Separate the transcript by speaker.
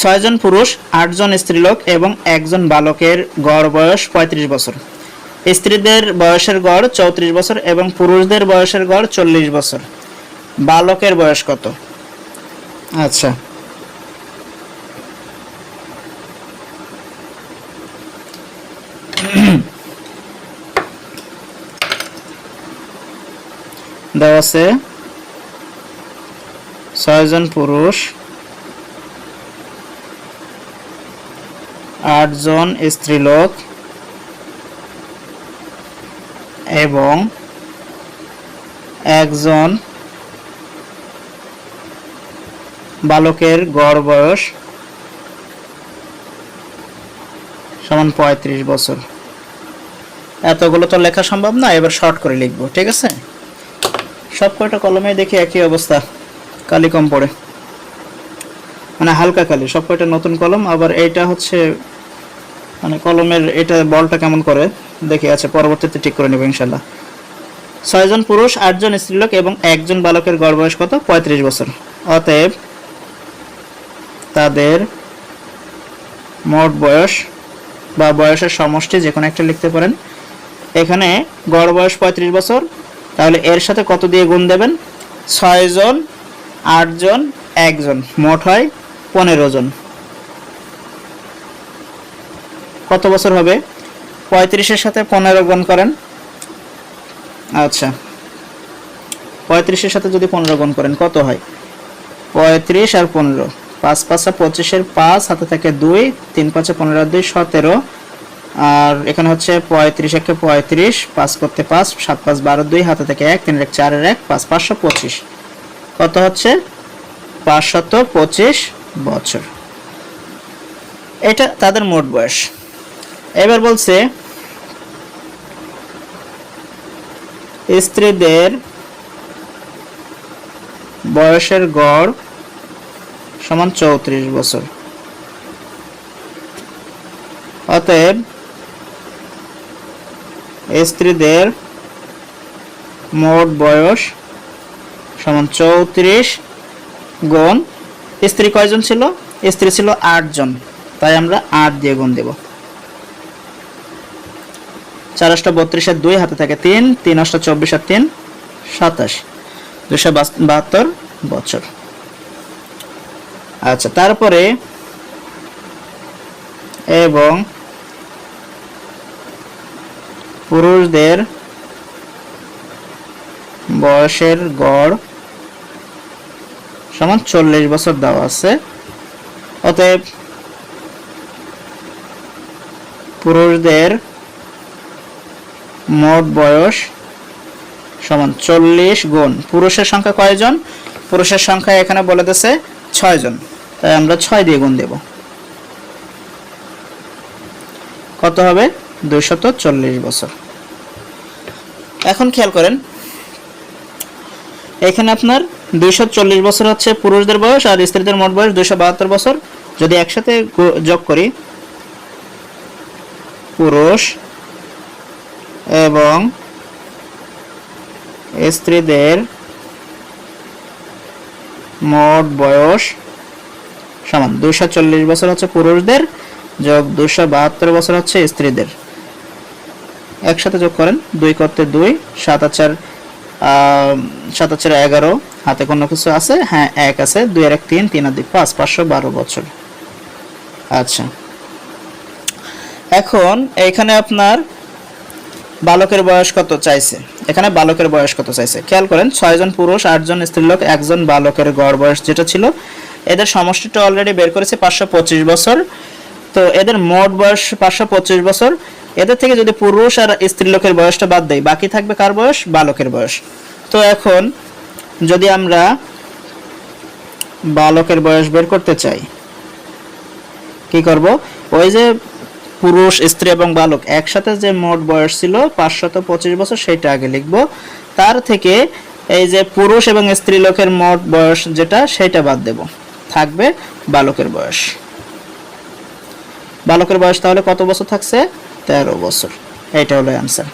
Speaker 1: ছয়জন পুরুষ, আটজন স্ত্রীলোক এবং একজন বালকের গড় বয়স পঁয়ত্রিশ বছর। স্ত্রীদের বয়সের গড় চৌত্রিশ বছর এবং পুরুষদের বয়সের গড় চল্লিশ বছর। বালকের বয়স কত? আচ্ছা। দেওয়া আছে। ছয়জন পুরুষ আটজন স্ত্রীলোক এবং একজন বালকের গড় বয়স সমান পঁয়ত্রিশ বছর। এতগুলো তো লেখা সম্ভব না, এবার শর্ট করে লিখব, ঠিক আছে? সব কয়টা কলমে দেখি একই অবস্থা, কালি কম পড়ে। মানে হালকা কালি, সব কয়টা নতুন কলম, আবার এইটা হচ্ছে মানে কলমের এটা বলটা কেমন করে? দেখি আছে পরবর্তীতে ঠিক করে নেব ইনশাল্লাহ ছয়জন পুরুষ, আটজন স্ত্রীলোক এবং একজন বালকের গড় বয়স কত? পঁয়ত্রিশ বছর। অতএব তাদের মোট বয়স বা বয়সের সমষ্টি যে কোনো একটা লিখতে পারেন। এখানে গড় বয়স পঁয়ত্রিশ বছর, তাহলে এর সাথে কত দিয়ে গুণ দেবেন? ছয়জন, আটজন, একজন, মোট হয় পনেরো জন। কত বছর হবে? পঁয়ত্রিশের সাথে পনেরো গুণ করেন। আচ্ছা। পঁয়ত্রিশের সাথে যদি পনেরো গুণ করেন, কত হয়? পঁয়ত্রিশ আর পনেরো। পাঁচ পাঁচা পঁচিশের পাঁচ, হাতে থাকে দুই, তিন পাঁচে পনেরো দুই, সতেরো। আর এখানে হচ্ছে পঁয়ত্রিশ, একে পঁয়ত্রিশ, পাঁচ করতে পাঁচ, সাত পাঁচ বারো দুই, হাতে থেকে এক, তিন এক চারের এক, পাঁচ পাঁচশো পঁচিশ। কত হচ্ছে? পাঁচশত পঁচিশ বছর। এটা তাদের মোট বয়স। এবার বলছে, স্ত্রীদের বয়সের গড় সমান চৌত্রিশ বছর। অতএব স্ত্রীদের মোট বয়স সমান চৌত্রিশ গুণ, স্ত্রী কয়জন ছিল? স্ত্রী ছিল আটজন। তাই আমরা আট দিয়ে গুণ দেব। চার অষ্ট বত্রিশের দুই হাতে থাকে তিন তিন অষ্ট চব্বিশ আর তিন সাতাশ। দুশো বাহাত্তর বছর। আচ্ছা তারপরে এবং পুরুষদের বয়সের গড় সমান চল্লিশ বছর দেওয়া আছে। অতএব পুরুষদের মোট বয়স সমান চল্লিশ গুণ। পুরুষের সংখ্যা কয়জন? পুরুষের সংখ্যা এখানে বলে দিছে ছয় জন তাই আমরা ছয় দিয়ে গুণ দেব। কত হবে? দুইশত চল্লিশ বছর। এখন খেয়াল করেন, এখানে আপনার দুইশো চল্লিশ বছর হচ্ছে পুরুষদের বয়স আর স্ত্রীদের মোট বয়স দুইশো বাহাত্তর বছর। যদি একসাথে যোগ করি, পুরুষ এবং স্ত্রীদের মোট বয়স সমান। দুশো চল্লিশ বছর হচ্ছে পুরুষদের যোগ দুশো বাহাত্তর বছর হচ্ছে স্ত্রীদের। একসাথে যোগ করেন দুই করতে দুই সাত আর চার আহ, সাত আর চার এগারো। হাতে কোনো কিছু আছে? হ্যাঁ এক আছে। দুই আর এক তিন তিন আর দুই পাঁচ পাঁচশো বারো বছর। আচ্ছা। এখন এখানে আপনার বালকের বয়স কত চাইছে? এখানে বালকের বয়স কত চাইছে? খেয়াল করেন, ছয়জন পুরুষ, আটজন স্ত্রীলোক, একজন বালকের গড় বয়স যেটা ছিল। এদের সমষ্টিটা অলরেডি বের করেছে পাঁচশো পঁচিশ বছর। তো এদের মোট বয়স পাঁচশো পঁচিশ বছর। এদের থেকে যদি পুরুষ আর স্ত্রীলোকের বয়সটা বাদ দেয় বাকি থাকবে কার বয়স? বালকের বয়স। তো এখন যদি আমরা বালকের বয়স বের করতে চাই, কি করব? ওই যে পুরুষ, স্ত্রী এবং বালক একসাথে যে মোট বয়স ছিল পাঁচশত পঁচিশ বছর সেটা আগে লিখব। তার থেকে এই যে পুরুষ এবং স্ত্রী লোকের মোট বয়স যেটা সেটা বাদ দেব। থাকবে বালকের বয়স। বালকের বয়স তাহলে কত বছর থাকছে? তেরো বছর। এইটা হলো অ্যান্সার